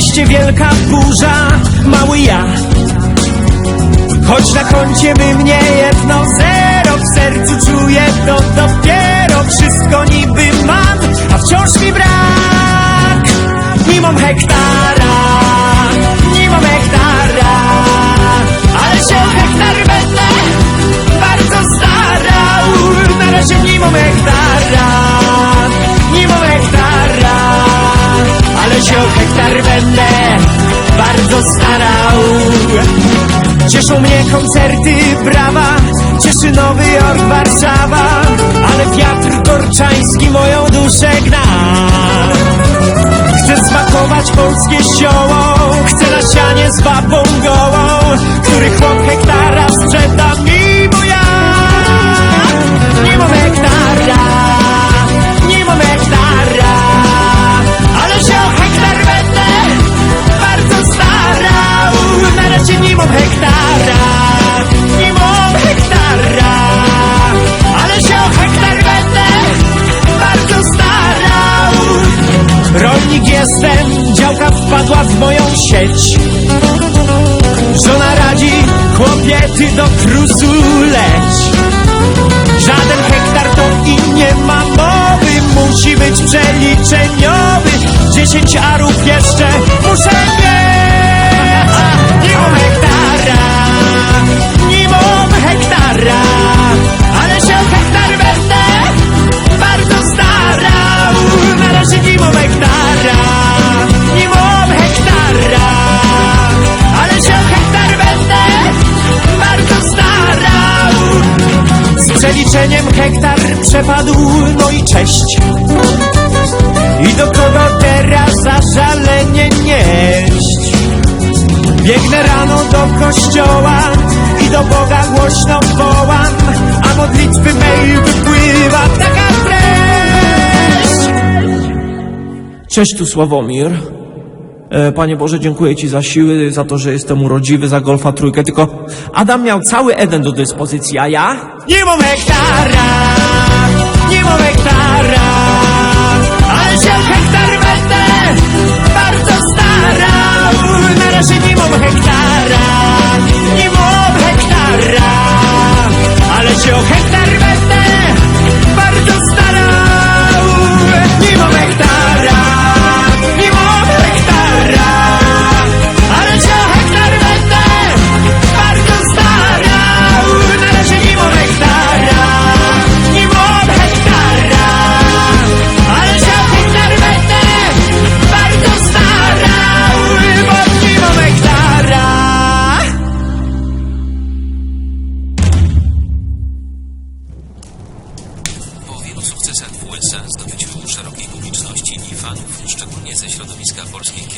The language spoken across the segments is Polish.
mieście wielka burza, mały ja. Choć na koncie bym nie jedno zero W sercu czuję to dopiero Wszystko niby mam, a wciąż mi brak. Nie mam Nowy Jork, Warszawa Ale wiatr gorczański moją duszę gna. Chcę smakować polskie sioło Chcę na sianie z babą gołą Który chłop hektara sprzeda mi, ty do krusu leć. Żaden hektar to i nie ma mowy. Musi być przeliczeniowy. Dziesięć arów jeszcze muszę cześć. I do kogo teraz zażalenie nieść? Biegnę rano do kościoła i do Boga głośno wołam, a modlitwy mej wypływa taka treść. Cześć, tu Sławomir. E, Panie Boże, dziękuję Ci za siły, za to, że jestem urodziwy, za golfa trójkę, tylko Adam miał cały Eden do dyspozycji, a ja? Nie mam hektara, nie mam hektara,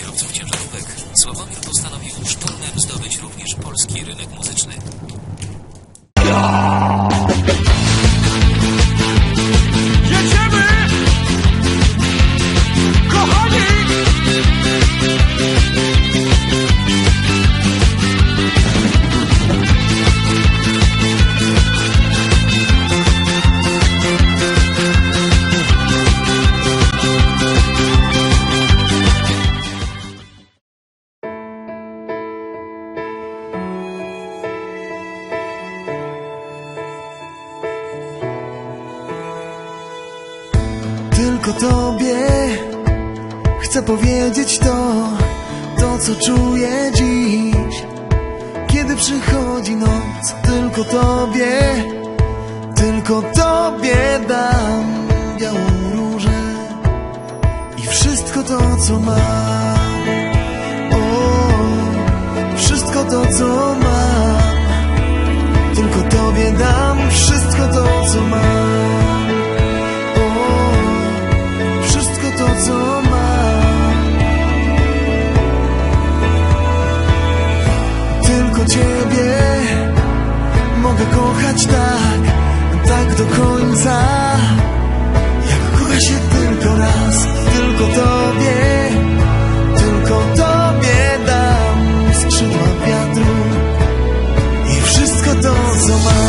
kierowców ciężarówek, Sławomir postanowił szturmem zdobyć również polski rynek muzyczny. Tylko tobie chcę powiedzieć to, to co czuję dziś. Kiedy przychodzi noc, tylko tobie, tylko tobie dam białą różę i wszystko to, co mam. O, wszystko to, co mam, tylko tobie dam wszystko to, co mam. Ciebie mogę kochać tak, tak do końca. Jak kocha się tylko raz, tylko Tobie, tylko Tobie dam skrzydła wiatru i wszystko to, co mam.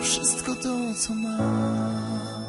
wszystko to, co mam.